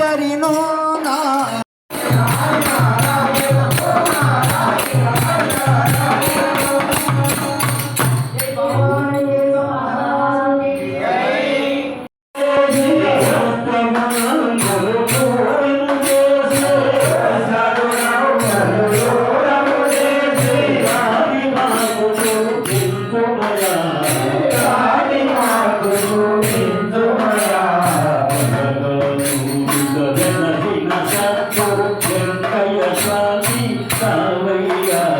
পারি না। 关呀。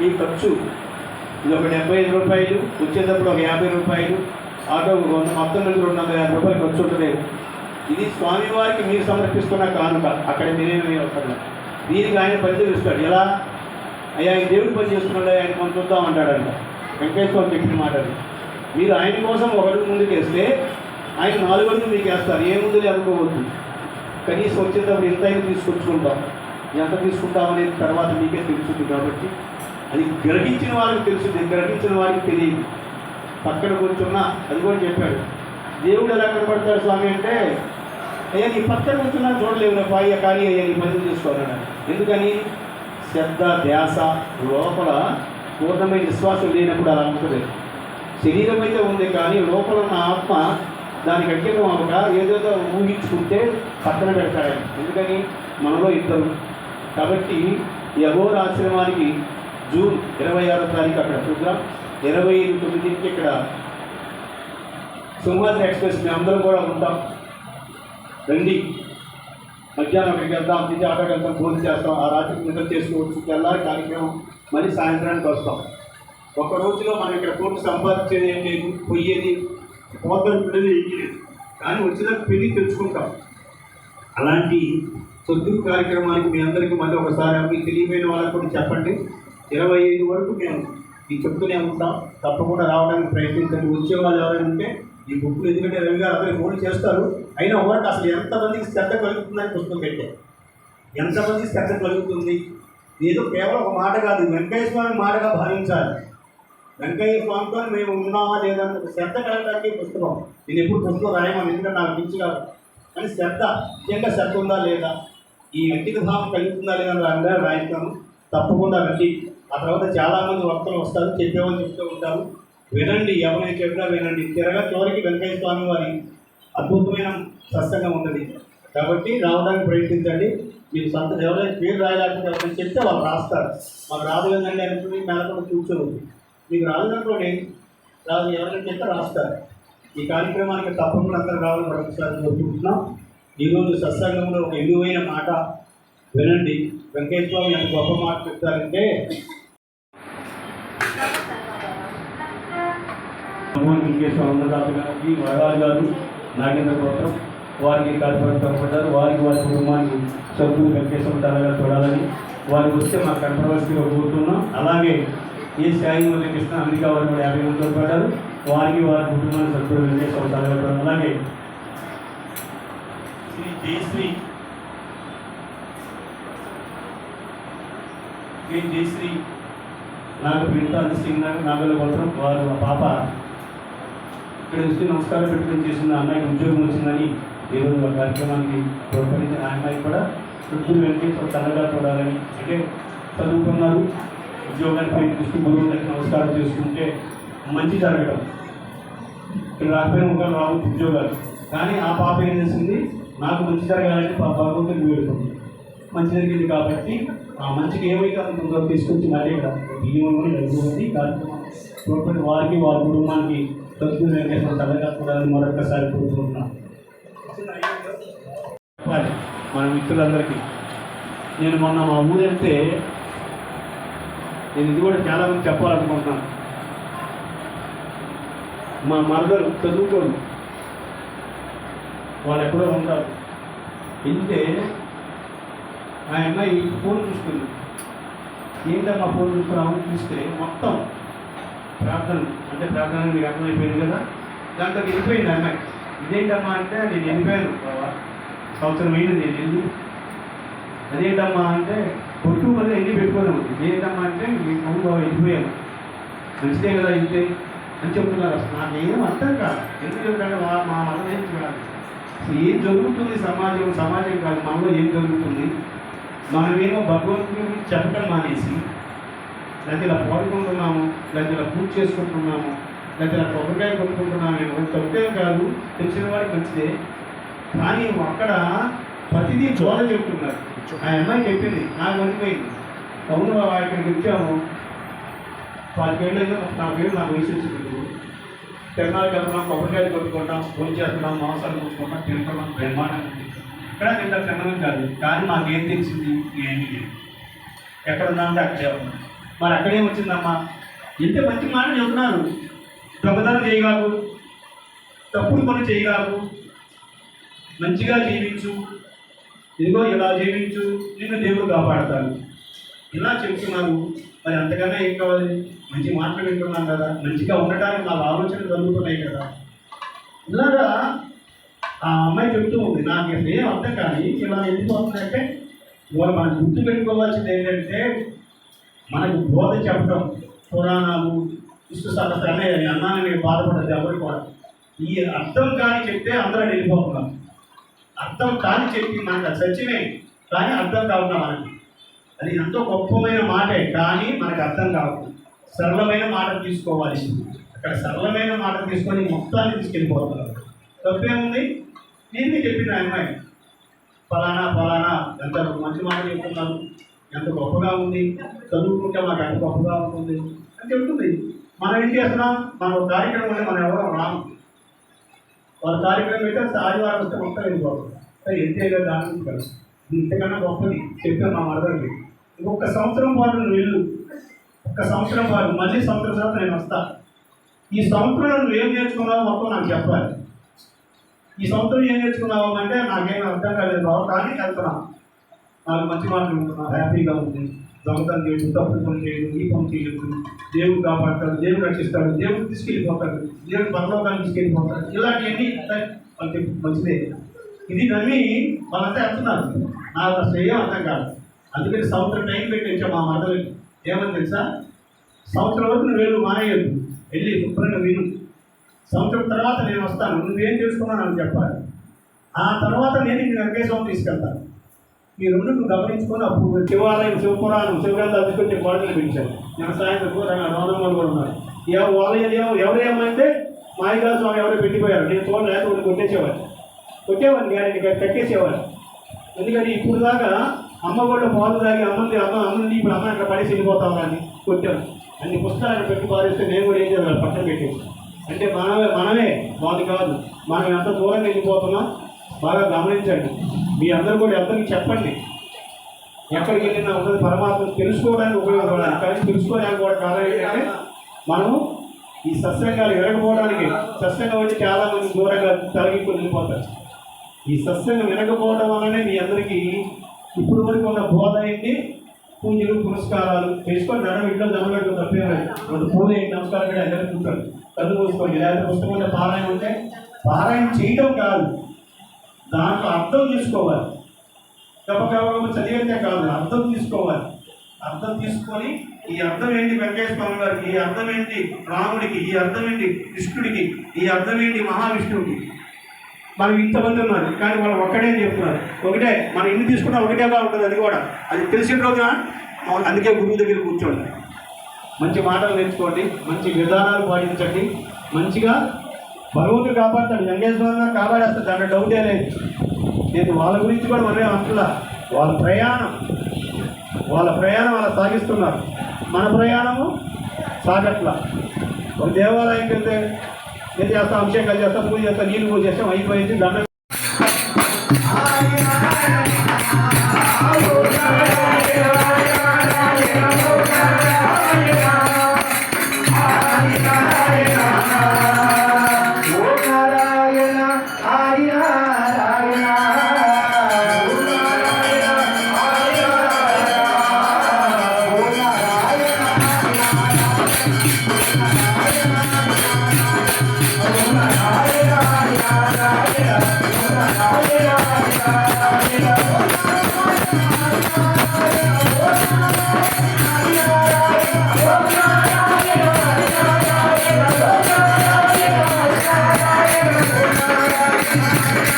మీ ఖర్చు. ఇది ఒక డెబ్బై ఐదు రూపాయలు వచ్చేటప్పుడు ఒక యాభై రూపాయలు. ఆటో వంద మొత్తం నుంచి రెండు వందల యాభై రూపాయలు ఖర్చు ఉంటుంది. ఇది స్వామివారికి మీరు సమర్పిస్తున్న కానుక. అక్కడ మీరేమి అవసరం దీనికి ఆయన పరిశీలిస్తాడు. ఎలా? అయ్యా ఆయన దేవుడు పని చేస్తున్నాడు. ఆయన మనం చూద్దాం అంటాడంట. వెంకటేశ్వరం చెప్పిన మాట మీరు ఆయన కోసం ఒకటి ముందుకేస్తే ముందుకు వేస్తే ఆయన నాలుగు అడుగులు మీకు వేస్తారు. ఏ ముందు అనుకోవద్దు కనీసం వచ్చేటప్పుడు ఎంత అయినా తీసుకొచ్చుకుంటాం. ఎంత తీసుకుంటాం అనేది తర్వాత మీకే తెలుస్తుంది కాబట్టి అది గ్రహించిన వారికి తెలుస్తుంది గ్రహించిన వారికి తెలియదు. పక్కన కూర్చున్నా అది కూడా చెప్పాడు. దేవుడు ఎలా కనపడతాడు స్వామి అంటే అయ్యా నీ పక్కన కూర్చున్నా చూడలేవు పాయ కానీ అయ్యా నీ పని చేసుకోవాలన్నాడు. ఎందుకని? శ్రద్ధ ధ్యాస లోపల పూర్ణమైన విశ్వాసం లేనప్పుడు అలా ఉంటుంది శరీరం అయితే ఉంది కానీ లోపల ఉన్న ఆత్మ దానికి అంకితం అవ్వక ఏదేదో ఊహించుకుంటే పక్కన పెడతాడు. ఎందుకని? మనలో ఇద్దరు. కాబట్టి ఎవరు ఆశ్రమానికి జూన్ ఇరవై ఆరో తారీఖు అక్కడ ప్రోగ్రామ్ ఇరవై ఐదు తొమ్మిదికి ఇక్కడ సింహాద్రి ఎక్స్ప్రెస్ మేము అందరం కూడా ఉంటాం. రండి. మధ్యాహ్నం అక్కడికి వెళ్దాం. తిరిగి ఆటోకి వెళ్తాం ఫోన్ చేస్తాం. ఆ రాత్రికి నిద్ర చేసుకోవచ్చు. తెల్లారి కార్యక్రమం మళ్ళీ సాయంత్రానికి వస్తాం. ఒక రోజులో మనం ఇక్కడ కోర్టు సంపాదించేది ఏం లేదు. పొయ్యేది పోతాం పిల్లలు ఏం లేదు. కానీ వచ్చిన పెళ్ళి తెచ్చుకుంటాం. అలాంటి సొద్దు కార్యక్రమానికి మీ అందరికీ మళ్ళీ ఒకసారి మీకు తెలియపోయిన వాళ్ళకి కూడా చెప్పండి. ఇరవై ఐదు వరకు మేము ఈ చెప్తూనే ఉంటాం. తప్పకుండా రావడానికి ప్రయత్నించండి. వచ్చే వాళ్ళు ఎవరైనా ఉంటే ఈ బుక్లు ఎందుకంటే రవి గారు అందరూ ఫోన్ చేస్తారు. అయినా వరకు అసలు ఎంతమందికి శ్రద్ధ కలుగుతుందని పుస్తకం పెట్టే. ఎంతమందికి శ్రద్ధ కలుగుతుంది? ఏదో కేవలం ఒక మాట కాదు. వెంకయ్య స్వామి మాటగా భావించాలి. వెంకయ్య స్వామితో మేము ఉన్నామా లేదా ఒక శ్రద్ధ కలగడానికి పుస్తకం. నేను ఎప్పుడు పుస్తకం రాయమని ఎందుకంటే నాకు పిచ్చి కాదు. కానీ శ్రద్ధ నిజంగా శ్రద్ధ ఉందా లేదా? ఈ వ్యక్తిగత భావం కలుగుతుందా లేదా అందరూ రాయిస్తాను. తప్పకుండా రండి ఆ తర్వాత చాలామంది వక్తలు వస్తారు చెప్పేవాళ్ళు చెప్తూ ఉంటారు. వినండి ఎవరైనా చెప్పినా వినండి. తిరగా చివరికి వెంకయ్య స్వామి వారి అద్భుతమైన సత్సంగం ఉన్నది. కాబట్టి రావడానికి ప్రయత్నించండి. మీరు సొంత ఎవరైనా పేరు రాయలేకపోతే ఎవరైనా చెప్తే వాళ్ళు రాస్తారు. మాకు రాదు కదండి అనుకుని మేలకుండా కూర్చోవద్దు. మీకు రాలేనట్లోనే రాదు. ఎవరైనా చెప్తే రాస్తారు. ఈ కార్యక్రమానికి తప్పకుండా అందరూ రావాలని మరొకసారి కోరుకుంటున్నాం. ఈరోజు సత్సంగంలో ఒక విలువైన మాట వినండి. వెంకయ్య స్వామి ఎంత గొప్ప మాట చెప్తారంటే భగవాన్ వెంకటేశ్వర అన్నదాత గారికి మహారాజు గారు నాగేంద్ర గోత్రం వారికి కనపడతారు వారికి వారి కుటుంబానికి సభ్యులు వెంకటేశ్వర తలగా చూడాలని వారు వస్తే మా కనపడవలసిందిగా కోరుతున్నాం అలాగే ఏ సాయి కృష్ణ అమెరికా వారు కూడా యాభై మంది పడ్డారు వారికి వారి కుటుంబానికి సభ్యులు వెంకటేశ్వర తలగా చూడాలి అలాగే శ్రీ జయశ్రీ శ్రీ జయశ్రీ నాకు ప్రింత సింగ్ నాగల గోత్రం వారు మా పాప ఇక్కడ వచ్చి నమస్కారం పెట్టుకుని చేసిన అమ్మాయికి ఉద్యోగం వచ్చిందని ఈరోజు ఆ కార్యక్రమానికి ప్రోత్సహించిన ఆ అమ్మాయి కూడా వృద్ధులు వెళ్ళి చల్లగా చూడాలని అంటే చదువుకున్నారు ఉద్యోగానికి దృష్టి గురువులకి నమస్కారం చేసుకుంటే మంచి జరగడం ఇక్కడ రాకపోయిన ఒక రావు ఉద్యోగాలు. కానీ ఆ పాప ఏం చేసింది? నాకు మంచి జరగాలంటే పాప భగవంతుడికి వేడుకుంది మంచి జరిగింది కాబట్టి ఆ మంచికి ఏమైతే ఉందో తీసుకొచ్చి మళ్ళీ ఇక్కడ ఈ కార్యక్రమం వారికి వారి కుటుంబానికి తప్పు వెంకటేశ్వర చల్లగా మరొకసారి కోరుకుంటున్నాం మన మిత్రులందరికీ. నేను మొన్న మా ఊరు వెళ్తే నేను ఇది కూడా చాలా మంది చెప్పాలనుకుంటున్నాను. మా మరదలు చదువుకోరు. వాళ్ళు ఎక్కడో ఉంటారు. వెళ్తే ఆ అమ్మాయి ఫోన్ చూసుకుంది ఏంటమ్మా ఫోన్ చూసుకున్నామని చూస్తే మొత్తం ప్రార్థన అంటే ప్రార్థన మీకు అర్థమైపోయింది కదా? దాంట్లో వెళ్ళిపోయింది అమ్మాయి. ఇదేంటమ్మా అంటే నేను వెళ్ళిపోయాను బావా. సంవత్సరం అయింది నేను వెళ్ళి. అదేంటమ్మా అంటే కొట్టు వల్ల వెళ్ళి పెట్టుకోలేము. ఇదేంటమ్మా అంటే మీ అవును బాబా వెళ్ళిపోయాను. మంచిదే కదా ఇంతే అని చెప్తున్నారు అసలు. నాకు ఏం అర్థం కాదు. ఎందుకంటే మా మా మనం ఏం చూడాలి ఏం జరుగుతుంది సమాజం? సమాజం కాదు మనలో ఏం జరుగుతుంది? మనమేమో భగవంతుని చెప్పడం మానేసి లేకపోతే ఇలా పాడుకుంటున్నాము లేకపోతే ఇలా పూజ చేసుకుంటున్నాము లేకపోతే ఇలా కొబ్బరికాయ కొట్టుకుంటున్నాము ఏమో తప్పే కాదు తెలిసిన వాడికి మంచిదే. కానీ అక్కడ ప్రతిదీ జోడ చెప్తున్నారు ఆ అమ్మాయి చెప్పింది నాకు అనిపోయింది అవును బాబా ఇక్కడికి వచ్చాము. పదిహేళ్ళు నాలుగేళ్ళు నాకు వయసు వచ్చింది తిరణాలకు వెళ్తున్నాం కొబ్బరికాయలు కొట్టుకుంటాం పూజ చేస్తున్నాం మాంసాలు కొట్టుకుంటాం తింటున్నాం బ్రహ్మాండం ఇక్కడ తింటా తినడం కాదు. కానీ మాకేం తెలిసింది? ఏమీ లేదు. ఎక్కడ ఉన్నామంటే అక్కడే ఉన్నాం. మరి అక్కడేం వచ్చిందమ్మా? ఎంత మంచి మాట చెబుతున్నారు. దొంగతనం చేయగాకు తప్పుడు పని చేయగాకు మంచిగా జీవించు. ఇదిగో ఇలా జీవించు. నిన్ను దేవుడు కాపాడతాను ఇలా చెప్తున్నారు మరి అంతకన్నా ఏం కావాలి? మంచి మాటలు వింటున్నాం కదా. మంచిగా ఉండటానికి నాకు ఆలోచనలు కలుగుతున్నాయి కదా. ఇలాగా ఆ అమ్మాయి చెప్తూ ఉంది. నాకు ఏం అర్థం కానీ ఇలా ఎందుకు వస్తుందంటే ఇవాళ మనం గుర్తు పెట్టుకోవాల్సింది ఏంటంటే మనకు బోధ చెప్పడం పురాణాలు విష్ణు అని అన్నాను నేను బాధపడదు ఎవరు కూడా. ఈ అర్థం కాని చెప్తే అందరూ వెళ్ళిపోతున్నాం అర్థం కాని చెప్పి మనకు అది సత్యమే కానీ అర్థం కావున్నా మనకి. అది ఎంతో గొప్పమైన మాటే కానీ మనకు అర్థం కావద్దు సరళమైన మాట తీసుకోవాలి. అక్కడ సరళమైన మాట తీసుకొని మొత్తాన్ని తీసుకెళ్ళిపోతున్నారు. తప్పేముంది నేను చెప్పిన అమ్మాయి. ఫలానా ఫలానా ఎంత మంచి మాట చెప్తున్నారు. ఎంత గొప్పగా ఉంది చదువుకుంటే మాకు ఎంత గొప్పగా ఉంటుంది అని చెప్తుంది. మనం ఏం చేస్తున్నాం మన ఒక కార్యక్రమం మనం ఎవరో రాము. వాళ్ళ కార్యక్రమం అయితే ఆదివారం వస్తే మొత్తం వెళ్ళిపోతుంది సరే ఎంతే కదా దాని గురించి ఇంతకన్నా గొప్పది. చెప్పాను మా మరదరికి ఇంకొక సంవత్సరం పాటు నువ్వు వెళ్ళు. ఒక్క సంవత్సరం పాటు మళ్ళీ సంవత్సరం తర్వాత నేను వస్తా. ఈ సంవత్సరం నువ్వు ఏం నేర్చుకున్నావో మొత్తం నాకు చెప్పాలి. ఈ సంవత్సరం ఏం నేర్చుకున్నావు అంటే నాకేం అర్థం కాలేదు బాబు కానీ వెళ్తున్నాను. నాకు మంచి మాటలు ఉంటున్నా హ్యాపీగా ఉంది. దొంగతనం చేయదు తప్పుడు పని చేయడం ఈ పని చేయదు దేవుడు కాపాడతాడు దేవుడు రక్షిస్తాడు దేవుడు తీసుకెళ్ళిపోతాడు దేవుడు పరలోకాన్ని తీసుకెళ్ళిపోతాడు. ఇలాంటివన్నీ ఉంటాయి. వాళ్ళకి మంచిదే. ఇది నమ్మి వాళ్ళంతా అంటున్నారు నాకు అసలు ఏం అర్థం కాదు. అందుకని సంవత్సరం టైం పెట్టించా మా మదలకి ఏమని తెలుసా? సంవత్సరం వరకు నువ్వు వెళ్ళు మానేయద్దు. వెళ్ళి శుభ్రంగా విను. సంవత్సరం తర్వాత నేను వస్తాను. నువ్వేం తెలుసుకున్నావు అని చెప్పాలి. ఆ తర్వాత నేను ఇంక వెంకటేశ్వరం తీసుకెళ్తాను. ఈ రెండు నువ్వు గమనించుకొని అప్పుడు శివాలయం శివపురాణం శివగ్రంథ అధికొచ్చే కోడలు పిలిచాను వ్యవసాయంలో సాయంత్రం కూడా రోదమ్మలు కూడా ఉన్నారు వాళ్ళు ఎవరు ఎవరు మాయిగా స్వామి ఎవరో పెట్టిపోయారు. నేను చూడలేదు ఒకటి కొట్టేసేవారు. కొట్టేవాడిని గ్యారెంటీ కట్టేసేవారు. ఎందుకంటే ఇప్పుడు దాకా అమ్మ కూడా పాలు తాగి అమ్మంది అమ్మ అమ్మంది ఇప్పుడు అమ్మ అక్కడ పడేసి వెళ్ళిపోతాం అని కొట్టాను అన్ని పుస్తకాలను పెట్టి పారేస్తే నేను కూడా ఏం చేయాలి? పట్టం పెట్టేసి. అంటే మనమే మనమే వాళ్ళు కాదు. మనం ఎంత దూరంగా వెళ్ళిపోతున్నాం బాగా గమనించండి. మీ అందరూ కూడా ఎవరికి చెప్పండి. ఎక్కడికి వెళ్ళినా ఉన్నది పరమాత్మ తెలుసుకోవడానికి ఉపయోగపడాలి. కానీ తెలుసుకోవడానికి కూడా కారణం ఏంటంటే మనం ఈ సత్సంగాలు వినకపోవడానికి సత్సంగం వచ్చి చాలా మంది దూరంగా తొలగిపోయి వెళ్ళిపోతారు ఈ సత్సంగం వినకపోవడం వల్లనే మీ అందరికీ ఇప్పుడు వరకు ఉన్న బోధ ఏంటి? పూజలు పురస్కారాలు చేసుకొని దండం ఇంట్లో దండం పెట్టుకుని పూజ ఏంటి? నమస్కారం కూడా అందరూ కూర్చోండి. కళ్ళు లేకపోతే పుస్తకం ఉంటే పారాయణ ఉంటే పారాయణ చేయడం కాదు. దాంట్లో అర్థం తీసుకోవాలి. గబగబ చదివితే కాదు అర్థం తీసుకోవాలి. అర్థం తీసుకొని ఈ అర్థం ఏంటి వెంకటేశ్వరం గారికి? ఈ అర్థం ఏంటి రాముడికి? ఈ అర్థం ఏంటి కృష్ణుడికి? ఈ అర్థం ఏంటి మహావిష్ణువుకి? మనం ఇంతమంది ఉన్నారు కానీ వాళ్ళు ఒక్కడే అని చెప్తున్నారు. ఒకటే మనం ఇన్ని తీసుకున్నా ఒకటేగా ఉంటుంది అది కూడా. అది తెలిసిన రోజున? అందుకే గురువు దగ్గర కూర్చోండి. మంచి మాటలు నేర్చుకోండి మంచి విధానాలు పాటించండి మంచిగా భగవంతుడు కాపాడుతాడు. వెంకటేశ్వర గారు కాపాడేస్తాడు. దాంట్లో డౌటే లేదు. నేను వాళ్ళ గురించి కూడా మరే అంటున్నా వాళ్ళ ప్రయాణం. వాళ్ళ ప్రయాణం అలా సాగిస్తున్నారు. మన ప్రయాణము సాగట్లా. ఒక దేవాలయం వెళ్తే ఏం చేస్తాం? అభిషేకాలు చేస్తాం పూజ చేస్తాం నీళ్ళు పూజ చేస్తాం అయిపోయింది దండ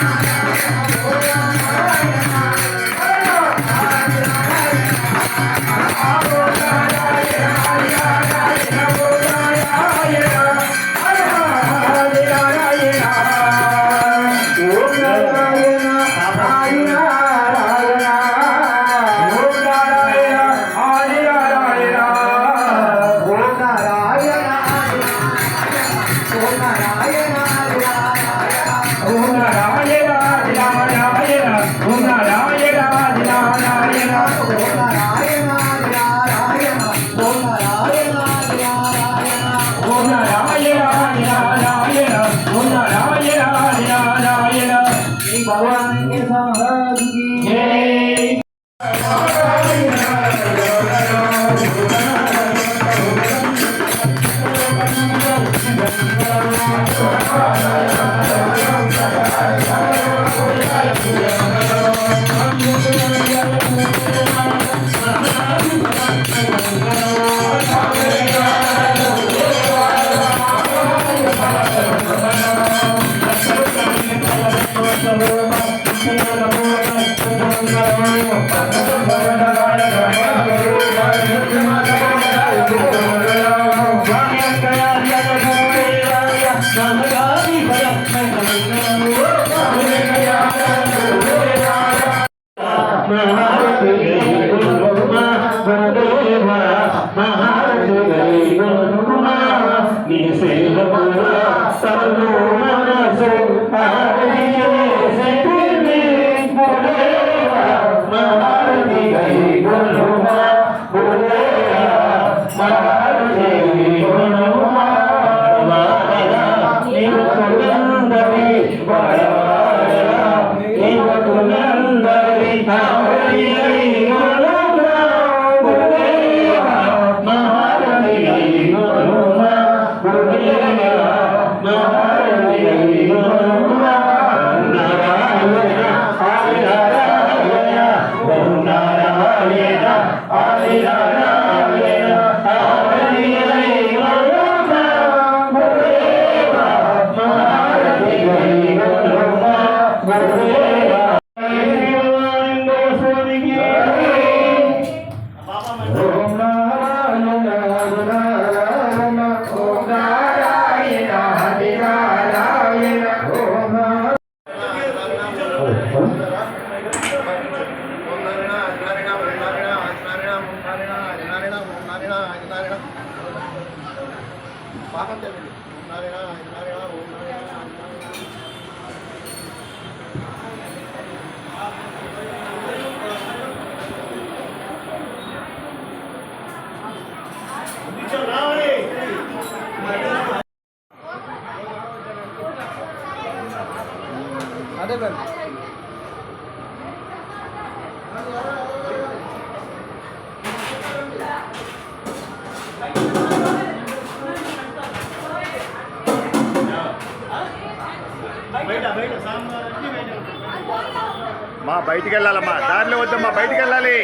Thank you. ఓం అదే మా బయటికి వెళ్ళాలమ్మా దారిలో వద్దమ్మా బయటికి వెళ్ళాలి